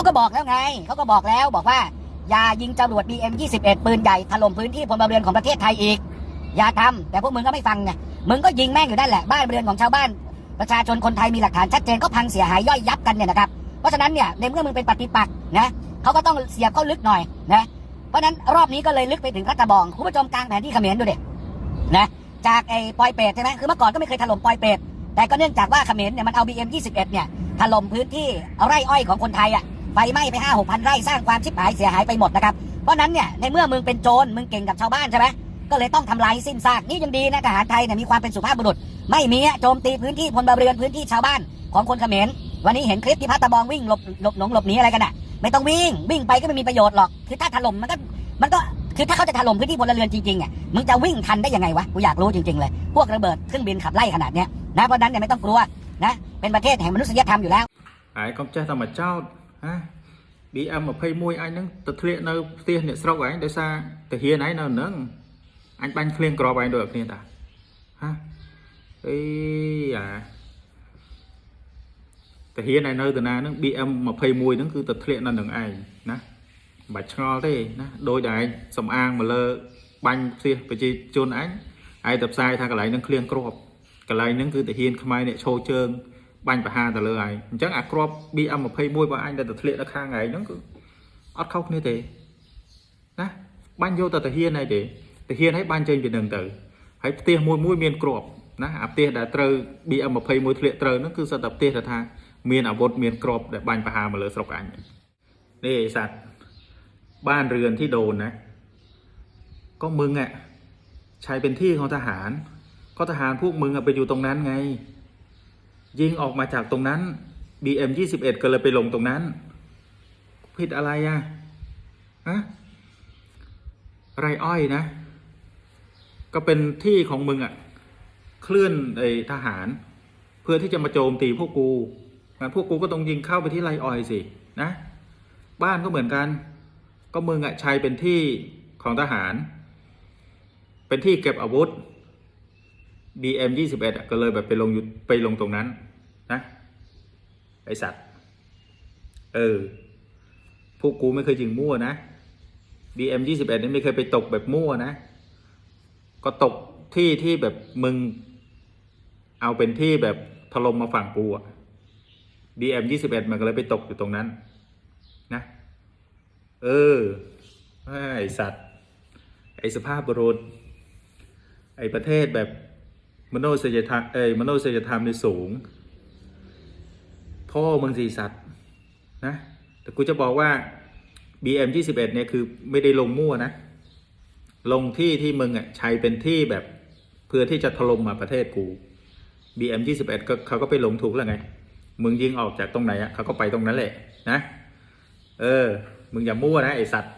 เขาก็บอกแล้วไง เขาก็บอกแล้วบอกว่า อย่ายิงจรวด BM 21 ปืนใหญ่ถล่มพื้นที่พลเรือนของประเทศไทยอีก อย่าทำแต่พวกมึงก็ไม่ฟังไงมึงก็ยิงแม่งอยู่นั่นแหละบ้านเรือนของชาวบ้าน ประชาชนคนไทยมีหลักฐานชัดเจนก็พังเสียหายย่อยยับกันเนี่ยนะครับเพราะฉะนั้นเนี่ยในเมื่อมึงเป็นปฏิปักษ์นะเขาก็ต้องเสียบเข้าลึกหน่อยนะเพราะนั้นรอบนี้ก็เลยลึกไปถึงรัฐบองคุณผู้ชมกลางแผนที่เขมรดูเด็นะจากไอ้ปอยเปรตใช่ไหมคือเมื่อก่อนก็ไม่เคยถล่มปอยเปรตแต่ก็เนื่องจากว่าเขมรเนี่ยมันเอา BM 21 เนี่ยถล่มพื้นที่ไร่อ้อยของคนไทยอะ ไฟไหม้ไปห้าหกพันไร่สร้างความชิบหายเสียหายไปหมดนะครับ เพราะนั้นเนี่ยในเมื่อมึงเป็นโจรมึงเก่งกับชาวบ้านใช่ไหมก็เลยต้องทำลายสิ้นซากนี่ยังดีนะทหารไทยเนี่ยมีความเป็นสุภาพบุรุษ ไม่มีโจมตีพื้นที่พลบเรือนพื้นที่ชาวบ้านของคนเขมรวันนี้เห็นคลิปที่พัตบองวิ่งหลบหลบหนงหลบหนีอะไรกันอะไม่ต้องวิ่งวิ่งไปก็ไม่มีประโยชน์หรอกคือถ้าถล่มมันก็มันก็คือถ้าเขาจะถล่มพื้นที่พลเรือนจริงๆอะมึงจะวิ่งทันได้ยังไงวะกูอยากรู้จริงๆเลยพวกระเบิดเครื่องบินขับไล่ขนาดเนี้ยนะเพราะนั้นเนี่ยไม่ต้องกลัวนะเป็นประเทศแห่งมนุษยธรรมอยู่แล้วไอ้กอจ้าธรรเจ้า ណា BM 21អញហ្នឹងទៅធ្លាក់នៅផ្ទះអ្នកស្រុកឯងដោយសារតាហ៊ានឯងនៅហ្នឹងអញបាញ់ឃ្លៀងក្របឯងដូចគ្នាតាហាអេអាតាហ៊ានឯងនៅតាណាហ្នឹង BM 21ហ្នឹងគឺទៅធ្លាក់នៅនឹងឯងណាមិនបាច់ឆ្ងល់ទេណាដោយតែឯងសំអាងមកលើបាញ់ផ្ទះប្រជាជនឯងឯងទៅផ្សាយថាកន្លែងហ្នឹងឃ្លៀងក្របកន្លែងហ្នឹងគឺតាហ៊ានខ្មែរអ្នកឈោជើង បាញ់ប្រហារទៅលើឯងអញ្ចឹងអាក្រប BM21 របស់អញដែលទៅធ្លាក់នៅខាងឯងហ្នឹងគឺអត់ខុសគ្នាទេណាបាញ់យកទៅតាហ៊ានហើយទេតាហ៊ានហើយបាញ់ចេញពីនឹងទៅហើយផ្ទះមួយមួយមានក្របណាអាផ្ទះដែលត្រូវ BM21 ធ្លាក់ត្រូវហ្នឹងគឺសិតតែផ្ទះដែលថាមានអាវុធមានក្របដែលបាញ់ប្រហារមកលើស្រុកអញនេះไอ้สัตว์บ้านเรือนที่โดนนะ ก็มึงอ่ะใช้เป็นที่ของทหาร ก็ทหารพวกมึงอะไปอยู่ตรงนั้นไง ยิงออกมาจากตรงนั้น BM 21 ก็เลยไปลงตรงนั้น ผิดอะไรอะฮะไรอ้อยนะ ก็เป็นที่ของมึงอะเคลื่อนไอ้ทหาร เพื่อที่จะมาโจมตีพวกกูงั้นพวกกูก็ต้องยิงเข้าไปที่ไรอ้อยสินะ บ้านก็เหมือนกัน ก็มึงอะใช้เป็นที่ของทหาร เป็นที่เก็บอาวุธ BM 21อะก็เลยแบบไปลงยู่ไปลงตรงนั้นนะไอสัตว์ เออ พวกกูไม่เคยยิงมั่วนะ BM 21นี่ไม่เคยไปตกแบบมั่วนะ ก็ตกที่ที่แบบมึง เอาเป็นที่แบบถล่มมาฝั่งกูอะ BM 21มันก็เลยไปตกอยู่ตรงนั้น นะ เออไอสัตว์ ไอสภาพบรุษไอประเทศแบบ มโนษยธรรมเอ้ยมโนษยธรรมในสูง พ่อมึงสีสัตว์นะแต่กูจะบอกว่า BM 21เนี่ยคือไม่ได้ลงมั่วนะ ลงที่ที่มึงอะใช้เป็นที่แบบเพื่อที่จะถล่มมาประเทศกู BM 21ก็เขาก็ไปลงถูกแล้วไง มึงยิงออกจากตรงไหนอะเขาก็ไปตรงนั้นแหละนะ เออ มึงอย่ามั่วนะไอสัตว์